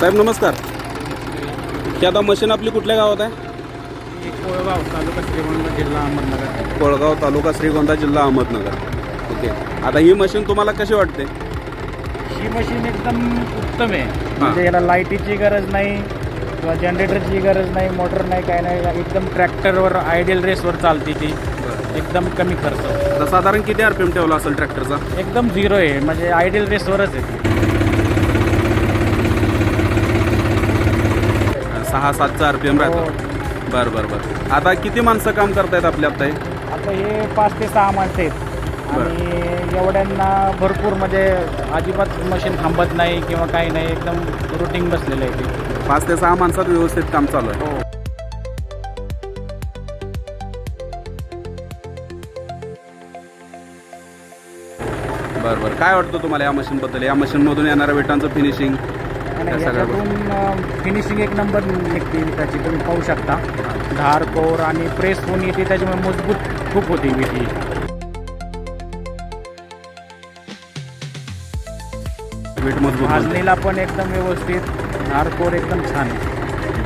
साहेब नमस्कार. ही आता मशीन आपली कुठल्या गावात आहे? कोळगाव तालुका श्रीगोंदा जिल्हा अहमदनगर. कोळगाव तालुका श्रीगोंदा जिल्हा अहमदनगर. ओके. आता ही मशीन तुम्हाला कशी वाटते? ही मशीन एकदम उत्तम आहे. म्हणजे याला लाईटीची गरज नाही किंवा जनरेटरची गरज नाही मोटर नाही काय नाही. एकदम ट्रॅक्टरवर आयडियल रेसवर चालते ती. एकदम कमी खर्च. आता साधारण किती आर पी एम ठेवला असेल ट्रॅक्टरचा एकदम झिरो आहे. म्हणजे आयडियल रेसवरच आहे ती. सहा सातचा आर पी एम राहतो. बरं बरं बरं. आता किती माणसं काम करतायत आपल्या आता हे आता हे पाच ते सहा माणसं आहेत. आणि एवढ्यांना भरपूर म्हणजे अजिबात मशीन थांबत नाही किंवा काही नाही एकदम रुटीन बसलेलं आहे ते पाच ते सहा माणसात व्यवस्थित काम चालू आहे. हो. बरं बरं. काय वाटतं तुम्हाला या मशीनबद्दल? या मशीनमधून येणाऱ्या विटांचं फिनिशिंग आणि याच्यातून फिनिशिंग एक नंबर निघते त्याची तुम्ही पाहू शकता. धार कोर आणि प्रेस होऊन येते त्याच्यामुळे मजबूत खूप होती विटी वीट मजबूत. भाजणीला पण एकदम व्यवस्थित. धार कोर एकदम छान आहे.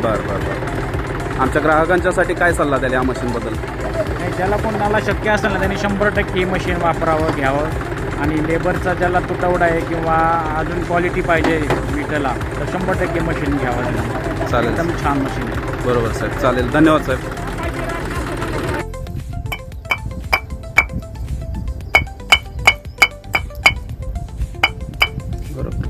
बरं बरं बरं. आमच्या ग्राहकांच्यासाठी काय सल्ला द्याल या मशीनबद्दल आणि ज्याला कोणाला शक्य असेल ना त्यांनी शंभर टक्के मशीन वापरावं घ्यावं. आणि लेबरचा ज्याला तुटवडा आहे किंवा अजून क्वालिटी पाहिजे मीटरला तर शंभर टक्के मशीन घ्यावं लागेल चालेल. एकदम छान मशीन आहे. बरोबर साहेब. चालेल. धन्यवाद साहेब. बरोबर.